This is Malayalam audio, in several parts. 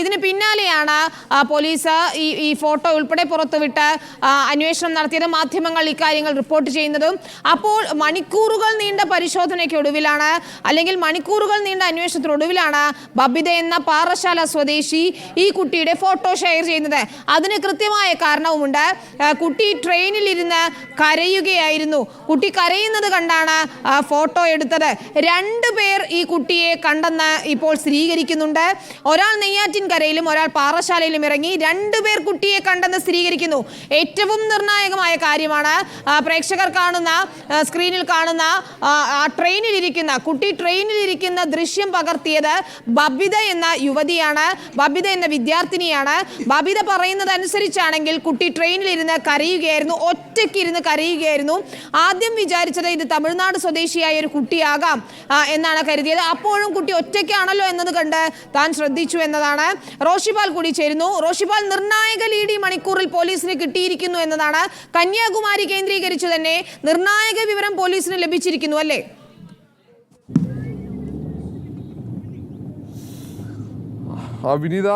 ഇതിന് പിന്നാലെയാണ് പോലീസ് ഈ ഈ ഫോട്ടോ ഉൾപ്പെടെ പുറത്തുവിട്ട് അന്വേഷണം നടത്തിയത് മാധ്യമങ്ങൾ ഇക്കാര്യങ്ങൾ റിപ്പോർട്ട് ചെയ്യുന്നതും. അപ്പോൾ മണിക്കൂറുകൾ നീണ്ട പരിശോധനയ്ക്കൊടുവിലാണ് അല്ലെങ്കിൽ മണിക്കൂറുകൾ നീണ്ട അന്വേഷണത്തിനൊടുവിലാണ് ബബിത എന്ന പാറശാല സ്വദേശി ഈ കുട്ടിയുടെ ഫോട്ടോ ഷെയർ ചെയ്യുന്നത്. അതിന് കൃത്യമായ കാരണവുമുണ്ട്. കുട്ടി കുട്ടി ട്രെയിനിലിരുന്ന് കരയുകയായിരുന്നു. കുട്ടി കരയുന്നത് കണ്ടാണ് ഫോട്ടോ എടുത്തത്. രണ്ടു പേർ ഈ കുട്ടിയെ കണ്ടെന്ന് ഇപ്പോൾ സ്ഥിരീകരിക്കുന്നുണ്ട്. ഒരാൾ നെയ്യാറ്റിൻകരയിലും ഒരാൾ പാറശാലയിലും ഇറങ്ങി രണ്ടുപേർ കുട്ടിയെ കണ്ടെന്ന് സ്ഥിരീകരിക്കുന്നു. ഏറ്റവും നിർണായകമായ കാര്യമാണ് പ്രേക്ഷകർ കാണുന്ന സ്ക്രീനിൽ കാണുന്ന ട്രെയിനിലിരിക്കുന്ന കുട്ടി ട്രെയിനിലിരിക്കുന്ന ദൃശ്യം പകർത്തിയത് ബബിത എന്ന യുവതിയാണ്. ബബിത എന്ന വിദ്യാർത്ഥിനിയാണ്. ബബിത പറയുന്നത് അനുസരിച്ചാണെങ്കിൽ കുട്ടി ട്രെയിനിലിരുന്ന് കരയുകയായിരുന്നു ഒറ്റയ്ക്കിരുന്ന് കരയുകയായിരുന്നു. ആദ്യം വിചാരിച്ചത് ഇത് തമിഴ്നാട് സ്വദേശിയായ ഒരു കുട്ടിയാകാം എന്നാണ് കരുതിയത്. അപ്പോഴും കുട്ടി ഒറ്റയ്ക്കാണല്ലോ എന്നത് കണ്ട് താൻ ശ്രദ്ധിച്ചു എന്നതാണ് റോഷിപാൽ കൂടി ചേരുന്നു. റോഷിപാൽ നിർണായക ലീഡി മണിക്കൂറിൽ പോലീസിന് കിട്ടിയിരിക്കുന്നു എന്നതാണ്. കന്യാകുമാരി കേന്ദ്രീകരിച്ചു തന്നെ നിർണായക വിവരം പോലീസിന് ലഭിച്ചിരിക്കുന്നു അല്ലേ? വിനീത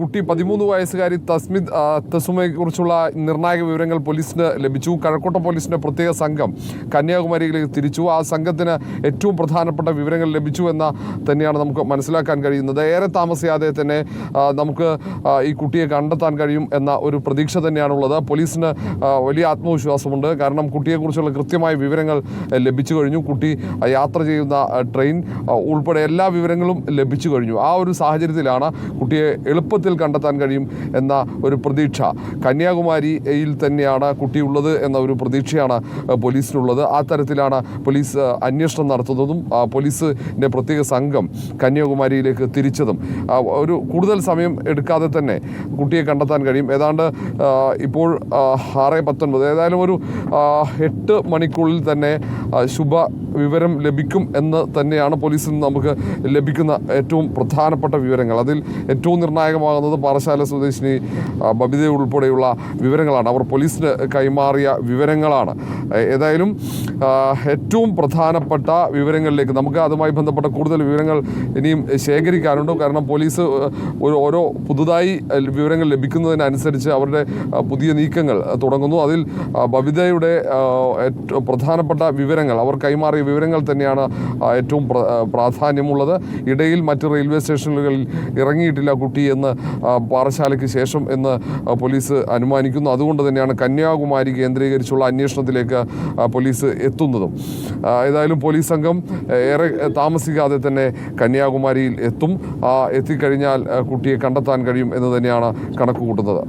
കുട്ടി പതിമൂന്ന് വയസ്സുകാരി തസ്മിത് ആ, തസുമയെ കുറിച്ചുള്ള നിർണായക വിവരങ്ങൾ പോലീസിന് ലഭിച്ചു. കഴക്കൂട്ടം പോലീസിന്റെ പ്രത്യേക സംഘം കന്യാകുമാരിയിലേക്ക് തിരിച്ചു. ആ സംഘത്തിന് ഏറ്റവും പ്രധാനപ്പെട്ട വിവരങ്ങൾ ലഭിച്ചു എന്ന തന്നെയാണ് നമുക്ക് മനസ്സിലാക്കാൻ കഴിയുന്നത്. ഏറെ താമസിയാതെ തന്നെ നമുക്ക് ഈ കുട്ടിയെ കണ്ടെത്താൻ കഴിയും എന്ന ഒരു പ്രതീക്ഷ തന്നെയാണുള്ളത്. പോലീസിന് വലിയ ആത്മവിശ്വാസമുണ്ട്. കാരണം കുട്ടിയെക്കുറിച്ചുള്ള കൃത്യമായ വിവരങ്ങൾ ലഭിച്ചു കഴിഞ്ഞു. കുട്ടി യാത്ര ചെയ്യുന്ന ട്രെയിൻ ഉൾപ്പെടെ എല്ലാ വിവരങ്ങളും ലഭിച്ചു കഴിഞ്ഞു. ആ ഒരു സാഹചര്യത്തിലാണ് കുട്ടിയെ എളുപ്പത്തിൽ കണ്ടെത്താൻ കഴിയും എന്ന ഒരു പ്രതീക്ഷ. കന്യാകുമാരിയിൽ തന്നെയാണ് കുട്ടിയുള്ളത് എന്ന ഒരു പ്രതീക്ഷയാണ് പോലീസിനുള്ളത്. ആ തരത്തിലാണ് പോലീസ് അന്വേഷണം നടത്തുന്നതും പോലീസിന്റെ പ്രത്യേക സംഘം കന്യാകുമാരിയിലേക്ക് തിരിച്ചതും. ഒരു കൂടുതൽ സമയം എടുക്കാതെ തന്നെ കുട്ടിയെ കണ്ടെത്താൻ കഴിയും. ഏതാണ്ട് ഇപ്പോൾ ആറ് പത്തൊൻപത് ഏതായാലും ഒരു എട്ട് മണിക്കുള്ളിൽ തന്നെ ശുഭ വിവരം ലഭിക്കും എന്ന് തന്നെയാണ് പോലീസിൽ നിന്ന് നമുക്ക് ലഭിക്കുന്ന ഏറ്റവും പ്രധാനപ്പെട്ട വിവരങ്ങൾ. അതിൽ ഏറ്റവും നിർണായകമാകുന്നത് പാറശാല സ്വദേശിനി ബബിത ഉൾപ്പെടെയുള്ള വിവരങ്ങളാണ്. അവർ പോലീസിന് കൈമാറിയ വിവരങ്ങളാണ്. ഏതായാലും ഏറ്റവും പ്രധാനപ്പെട്ട വിവരങ്ങളിലേക്ക് നമുക്ക് അതുമായി ബന്ധപ്പെട്ട കൂടുതൽ വിവരങ്ങൾ ഇനിയും ശേഖരിക്കാനുണ്ട്. കാരണം പോലീസ് ഒരു ഓരോ പുതുതായി വിവരങ്ങൾ ലഭിക്കുന്നതിനനുസരിച്ച് അവരുടെ പുതിയ നീക്കങ്ങൾ തുടങ്ങുന്നു. അതിൽ ബബിതയുടെ പ്രധാനപ്പെട്ട വിവരങ്ങൾ അവർ കൈമാറിയ വിവരങ്ങൾ തന്നെയാണ് ഏറ്റവും പ്രാധാന്യമുള്ളത്. ഇടയിൽ മറ്റ് റെയിൽവേ സ്റ്റേഷനുകളിൽ ഇറങ്ങിയിട്ടില്ല കുട്ടി എന്ന് പാറശാലയ്ക്ക് ശേഷം എന്ന് പോലീസ് അനുമാനിക്കുന്നു. അതുകൊണ്ട് തന്നെയാണ് കന്യാകുമാരി കേന്ദ്രീകരിച്ചുള്ള അന്വേഷണത്തിലേക്ക് പോലീസ് എത്തുന്നതും. ഏതായാലും പോലീസ് സംഘം ഏറെ താമസിക്കാതെ തന്നെ കന്യാകുമാരിയിൽ എത്തും. എത്തിക്കഴിഞ്ഞാൽ കുട്ടിയെ കണ്ടെത്താൻ കഴിയും എന്ന് തന്നെയാണ് കണക്ക് കൂട്ടുന്നത്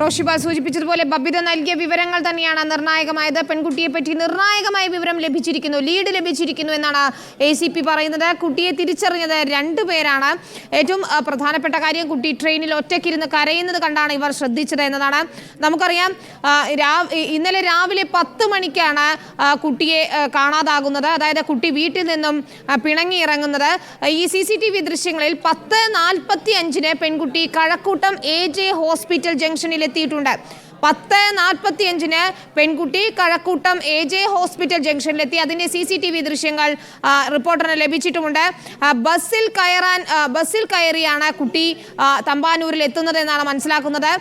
റോഷിബാൽ സൂചിപ്പിച്ചതുപോലെ ബബിത നൽകിയ വിവരങ്ങൾ തന്നെയാണ് നിർണായകമായത്. പെൺകുട്ടിയെ പറ്റി നിർണായകമായ വിവരം ലഭിച്ചിരിക്കുന്നു. ലീഡ് ലഭിച്ചിരിക്കുന്നു എന്നാണ് എ സി പി പറയുന്നത്. കുട്ടിയെ തിരിച്ചറിഞ്ഞത് രണ്ടു പേരാണ്. ഏറ്റവും പ്രധാനപ്പെട്ട കാര്യം കുട്ടി ട്രെയിനിൽ ഒറ്റയ്ക്കിരുന്ന് കരയുന്നത് കണ്ടാണ് ഇവർ ശ്രദ്ധിച്ചത് എന്നതാണ്. നമുക്കറിയാം ഇന്നലെ രാവിലെ പത്ത് മണിക്കാണ് കുട്ടിയെ കാണാതാകുന്നത്. അതായത് കുട്ടി വീട്ടിൽ നിന്നും പിണങ്ങി ഇറങ്ങുന്നത്. ഈ സി സി ടി വി ദൃശ്യങ്ങളിൽ പത്ത് നാൽപ്പത്തി അഞ്ചിന് പെൺകുട്ടി കഴക്കൂട്ടം എ ജെ ഹോസ്പിറ്റൽ ജംഗ്ഷനിൽ എത്തിയിട്ടുണ്ട്. പത്ത് നാൽപ്പത്തി അഞ്ചിന് പെൺകുട്ടി കഴക്കൂട്ടം എ ജെ ഹോസ്പിറ്റൽ ജംഗ്ഷനിലെത്തി. അതിന്റെ സി സി ടി വി ദൃശ്യങ്ങൾ റിപ്പോർട്ടറിന് ലഭിച്ചിട്ടുമുണ്ട്. ബസ്സിൽ കയറാൻ ബസ്സിൽ കയറിയാണ് കുട്ടി തമ്പാനൂരിൽ എത്തുന്നത് എന്നാണ് മനസ്സിലാക്കുന്നത്.